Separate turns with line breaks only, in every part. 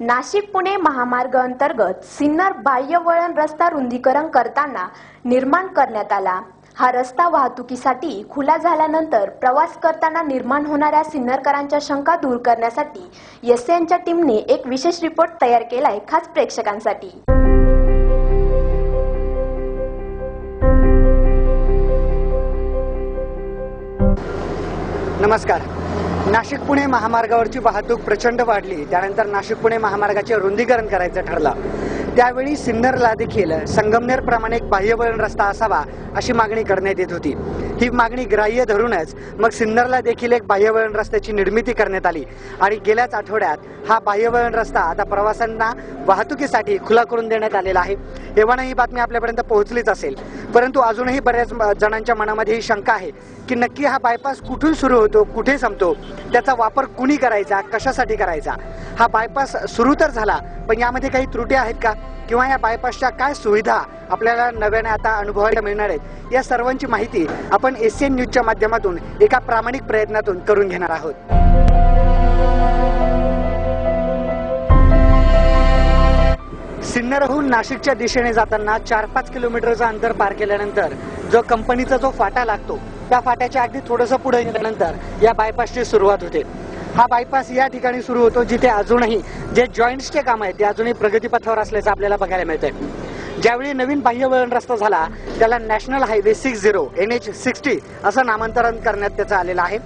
नाशिक पुणे महामार्ग अंतर्गत सिन्नर बाह्य वळण रस्ता रुंदीकरण करताना निर्माण करण्यात आला. हा रस्ता वाहतुकीसाठी खुला झाल्यानंतर प्रवास करताना निर्माण होणाऱ्या सिन्नरकरांच्या शंका दूर करण्यासाठी एस टीमने एक विशेष रिपोर्ट तयार केलाय खास प्रेक्षकांसाठी.
नमस्कार. नाशिक पुणे महामार्गावरची वाहतूक प्रचंड वाढली. त्यानंतर नाशिक पुणे महामार्गाचे रुंदीकरण करायचं ठरलं. त्यावेळी सिन्नरला देखील संगमनेर प्रमाणे एक बाह्यवळण रस्ता असावा अशी मागणी करण्यात येत होती. ही मागणी ग्राह्य धरूनच मग सिन्नरला देखील एक बाह्यवळण रस्त्याची निर्मिती करण्यात आली आणि गेल्याच आठवड्यात हा बाह्यवळण रस्ता आता प्रवाशांना वाहतुकीसाठी खुला करून देण्यात आलेला आहे. एव्हाना ही बातमी आपल्यापर्यंत पोहोचलीच असेल. परंतु अजूनही बऱ्याच म- जणांच्या मनामध्ये ही शंका आहे की नक्की हा बायपास कुठून सुरू होतो कुठे संपतो त्याचा वापर कुणी करायचा कशासाठी करायचा? हा बायपास सुरू तर झाला पण यामध्ये काही त्रुटी आहेत का? किंवा या बायपासच्या काय सुविधा आपल्याला नव्याने आता अनुभवायला मिळणार आहेत या सर्वांची माहिती आपण एशियन न्यूजच्या माध्यमातून एका प्रामाणिक प्रयत्नातून करून घेणार आहोत. सिन्नरहून नाशिकच्या दिशेने जाताना चार पाच किलोमीटरचं अंतर पार केल्यानंतर जो कंपनीचा जो फाटा लागतो त्या फाट्याच्या अगदी थोडंसं पुढे गेल्यानंतर या बायपासची सुरुवात होते. हा बायपास या ठिकाणी सुरू होतो जिथे अजूनही जे जॉईंट्सचे काम आहे ते अजूनही प्रगतीपथावर असल्याचं आपल्याला बघायला मिळतंय. ज्यावेळी नवीन बाह्यवळण रस्ता झाला त्याला national highway six zero N H sixty असं नामांतरण करण्यात त्याचं आलेलं आहे.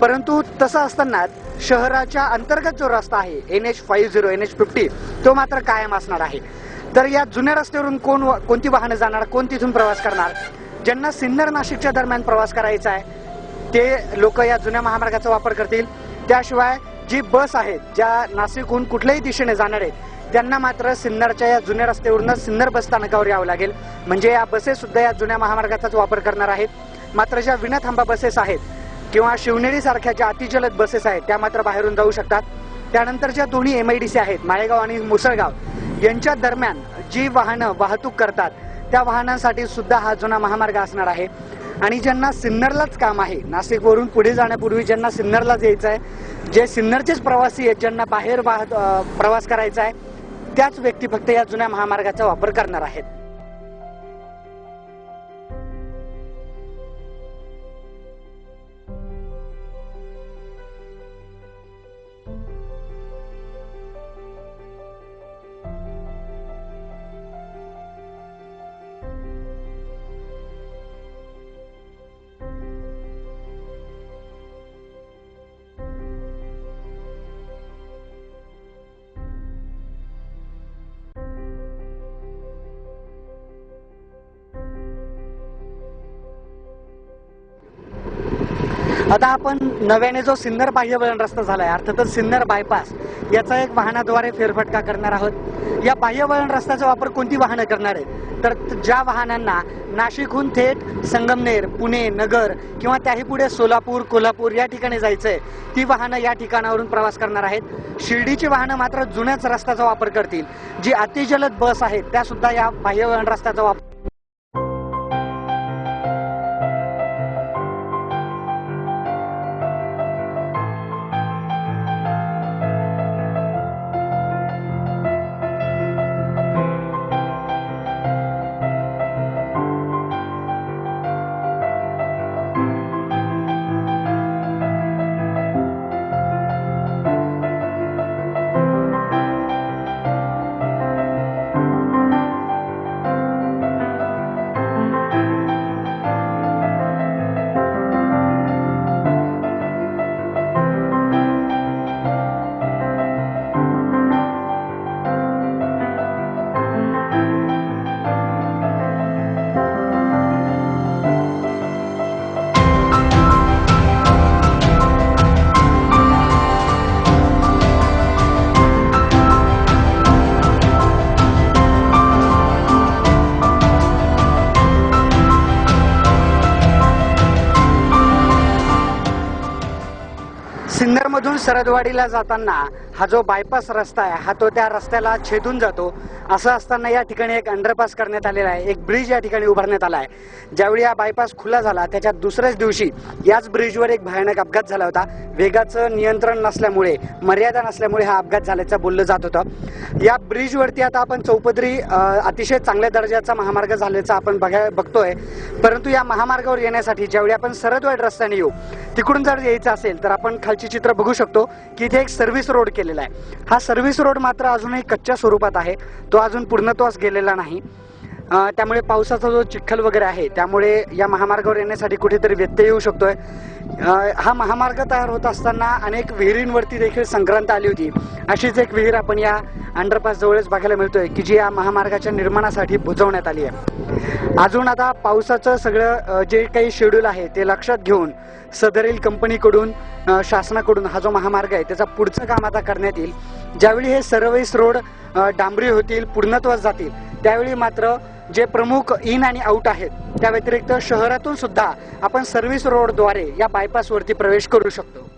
परंतु तसं असताना शहराच्या अंतर्गत जो रस्ता आहे N H five zero N H fifty तो मात्र कायम असणार आहे. तर या जुन्या रस्त्यावरून कोण कोणती वाहनं जाणार कोण तिथून प्रवास करणार ज्यांना सिन्नर नाशिकच्या दरम्यान प्रवास करायचा आहे ते लोक या जुन्या महामार्गाचा वापर करतील. त्याशिवाय जी बस आहेत ज्या नाशिकहून कुठल्याही दिशेने जाणार आहेत त्यांना मात्र सिन्नरच्या या जुन्या रस्त्यावरून सिन्नर बस स्थानकावर यावं लागेल. म्हणजे या बसेस सुद्धा या जुन्या महामार्गाचाच वापर करणार आहेत. मात्र ज्या विनाथांबा बसेस आहेत किंवा शिवनेरी सारख्या ज्या अतिजलद बसेस आहेत त्या मात्र बाहेरून जाऊ शकतात. त्यानंतर ज्या दोन्ही एमआयडीसी आहेत माळेगाव आणि मुसळगाव यांच्या दरम्यान जी वाहनं वाहतूक करतात त्या वाहनांसाठी सुद्धा हा जुना महामार्ग असणार आहे. आणि ज्यांना सिन्नरलाच काम आहे नाशिकवरून पुढे जाण्यापूर्वी ज्यांना सिन्नरलाच यायचं आहे जे सिन्नरचेच प्रवासी आहेत ज्यांना बाहेर वाहत प्रवास करायचा आहे त्याच व्यक्ती फक्त या जुन्या महामार्गाचा वापर करणार आहेत. आता आपण नव्याने जो सिन्नर बाह्यवळण रस्ता झालाय अर्थातच सिन्नर बायपास याचा एक वाहनाद्वारे फेरफटका करणार आहोत. या बाह्यवळण रस्त्याचा वापर कोणती वाहनं करणार आहेत? तर ज्या वाहनांना नाशिकहून थेट संगमनेर पुणे नगर किंवा त्याही पुढे सोलापूर कोल्हापूर या ठिकाणी जायचंय ती वाहनं या ठिकाणावरून प्रवास करणार आहेत. शिर्डीची वाहनं मात्र जुन्याच रस्त्याचा वापर करतील. जी अतिजलद बस आहेत त्या सुद्धा या बाह्यवळण रस्त्याचा वापर मधून सरदवाडीला जाताना हा जो बायपास रस्ता आहे हा तो त्या रस्त्याला छेदून जातो. असं असताना या ठिकाणी एक अंडरपास करण्यात आलेला आहे. एक ब्रिज या ठिकाणी उभारण्यात आला आहे. ज्यावेळी हा बायपास खुला झाला त्याच्या दुसऱ्याच दिवशी याच ब्रिजवर एक भयानक अपघात झाला होता. वेगाचं नियंत्रण नसल्यामुळे मर्यादा नसल्यामुळे हा अपघात झाल्याचं बोललं जात होतं. या ब्रिजवरती आता आपण चौपदरी अतिशय चांगल्या दर्जाचा महामार्ग झाल्याचा आपण बघाय बघतोय. परंतु या महामार्गावर येण्यासाठी ज्यावेळी आपण सरदवाड रस्त्याने येऊ तिकडून जर यायचं असेल तर आपण खालची चित्र बघू शकतो की इथे एक सर्व्हिस रोड केलेला आहे. हा सर्व्हिस रोड मात्र अजूनही कच्च्या स्वरूपात आहे. तो अजून पूर्णत्वास गेलेला नाही. त्यामुळे पावसाचा जो चिखल वगैरे आहे त्यामुळे या महामार्गावर येण्यासाठी कुठेतरी व्यत्यय येऊ शकतोय. हा महामार्ग तयार होत असताना अनेक विहिरींवरती देखील संक्रांत आली होती. अशीच एक विहीर आपण या अंडरपास जवळच बघायला मिळतोय की जी या महामार्गाच्या निर्माणासाठी बुजवण्यात आली आहे. अजून आता पावसाचं सगळं जे काही शेड्यूल आहे ते लक्षात घेऊन सदरील कंपनीकडून शासनाकडून हा जो महामार्ग आहे त्याचा पुढचं काम आता करण्यात येईल. ज्यावेळी हे सर्वेस रोड डांबरी होतील पूर्णत्वास जातील त्यावेळी मात्र जे प्रमुख इन आणि आउट आहेत त्या व्यतिरिक्त शहरातून सुद्धा आपण सर्व्हिस रोडद्वारे या बायपासवरती प्रवेश करू शकतो.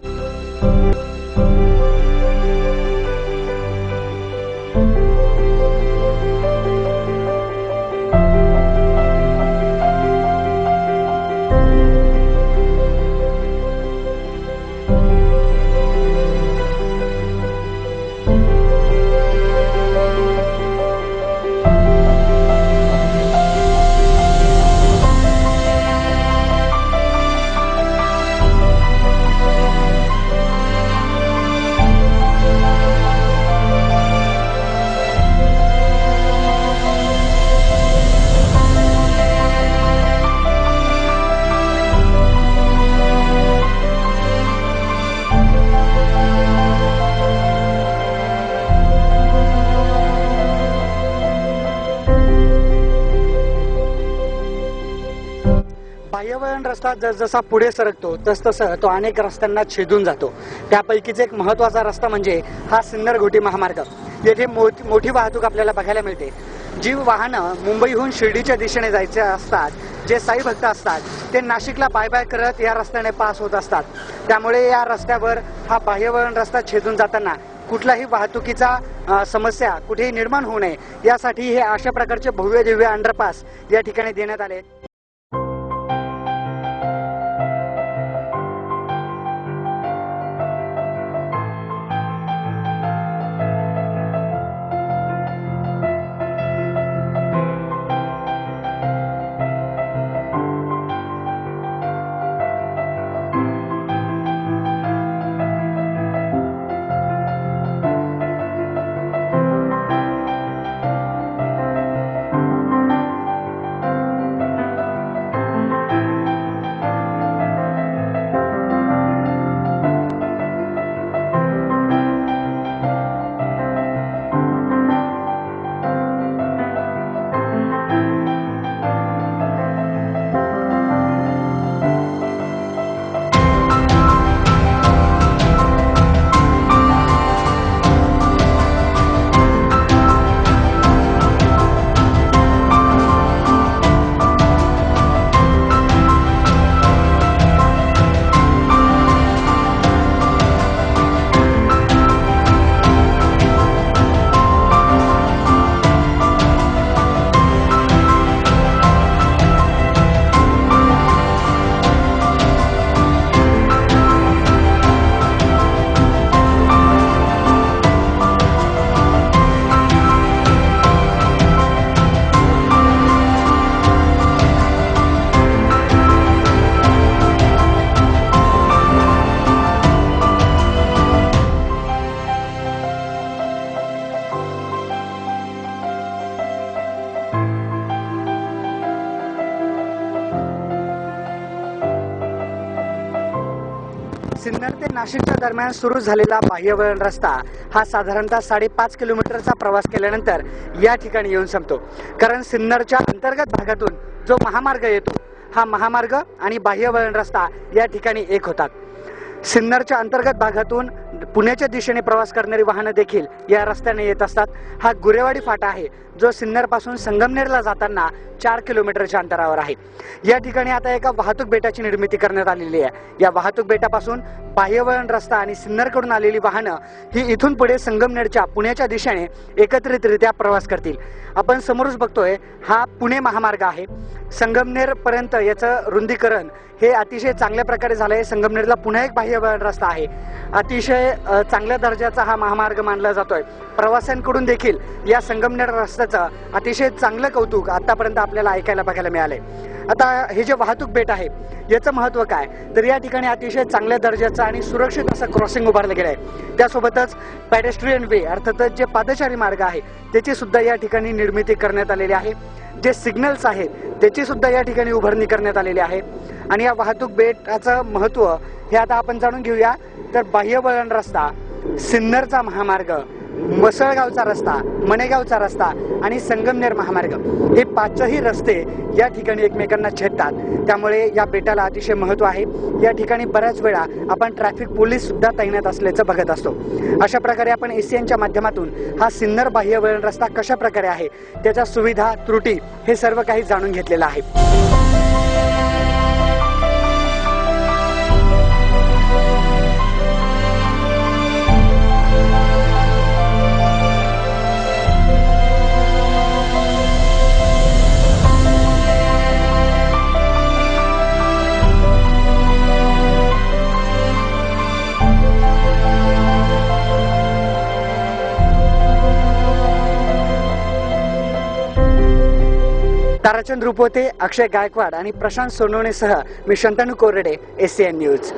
बाह्यवळण रस्ता जसजसा पुढे सरकतो तसतसं तो अनेक रस्त्यांना छेदून जातो. त्यापैकीच एक महत्त्वाचा रस्ता म्हणजे हा सिन्नर घोटी महामार्ग. येथे मोठ- मोठी वाहतूक आपल्याला बघायला मिळते. जी वाहनं मुंबईहून शिर्डीच्या दिशेने जायचे असतात जे साई भक्त असतात ते नाशिकला बाय बाय करत या रस्त्याने पास होत असतात. त्यामुळे या रस्त्यावर हा बाह्यवळण रस्ता छेदून जाताना कुठलाही वाहतुकीचा समस्या कुठेही निर्माण होऊ नये यासाठी हे अशा प्रकारचे भव्य दिव्य अंडरपास या ठिकाणी देण्यात आले. नाशिकच्या दरम्यान सुरू झालेला बाह्यवळण रस्ता हा साधारणतः साडेपाच किलोमीटरचा प्रवास केल्यानंतर या ठिकाणी येऊन संपतो. कारण सिन्नरच्या अंतर्गत भागातून जो महामार्ग येतो हा महामार्ग आणि बाह्यवळण रस्ता या ठिकाणी एक होतात. सिन्नरच्या अंतर्गत भागातून पुण्याच्या दिशेने प्रवास करणारी वाहनं देखील या रस्त्याने येत असतात. हा गुरेवाडी फाटा आहे जो सिन्नरपासून संगमनेरला जाताना चार किलोमीटरच्या अंतरावर आहे. या ठिकाणी आता एका वाहतूक बेटाची निर्मिती करण्यात आलेली आहे. या वाहतूक बेटापासून बाह्यवळण रस्ता आणि सिन्नरकडून आलेली वाहनं ही इथून पुढे संगमनेरच्या पुण्याच्या दिशेने एकत्रितरित्या प्रवास करतील. आपण समोरच बघतोय हा पुणे महामार्ग आहे. संगमनेर पर्यंत याचं रुंदीकरण हे अतिशय चांगल्या प्रकारे झालंय. संगमनेरला पुन्हा एक बाह्यवळण रस्ता आहे. अतिशय चांगल्या दर्जाचा हा महामार्ग मानला जातोय. प्रवाशांकडून देखील या संगमनेर रस्त्याचं अतिशय चांगलं कौतुक आतापर्यंत आपल्याला ऐकायला बघायला मिळालंय. आता हे जे वाहतूक बेट आहे याचं महत्त्व काय? तर या ठिकाणी अतिशय चांगल्या दर्जाचं आणि सुरक्षित असं क्रॉसिंग उभारलं गेलं आहे त्यासोबतच पॅडेस्ट्रियन वे अर्थातच जे पादचारी मार्ग आहे त्याची सुद्धा या ठिकाणी निर्मिती करण्यात आलेली आहे. जे सिग्नल्स आहेत त्याची सुद्धा या ठिकाणी उभारणी करण्यात आलेली आहे. आणि या वाहतूक बेटाचं महत्त्व हे आता आपण जाणून घेऊया. तर बाह्यवळण रस्ता सिन्नरचा महामार्ग मसळगावचा रस्ता मणेगावचा रस्ता आणि संगमनेर महामार्ग हे पाचही रस्ते या ठिकाणी एकमेकांना छेदतात. त्यामुळे या बेटाला अतिशय महत्त्व आहे. या ठिकाणी बऱ्याच वेळा आपण ट्रॅफिक पोलीस सुद्धा तैनात असल्याचं बघत असतो. अशा प्रकारे आपण एसीएनच्या माध्यमातून हा सिन्नर बाह्यवळण रस्ता कशा प्रकारे आहे त्याच्या सुविधा त्रुटी हे सर्व काही जाणून घेतलेलं आहे. ताराचंद रुपोते अक्षय गायकवाड आणि प्रशांत सोनवणेसह मी शंतनू कोरडे एसीएन न्यूज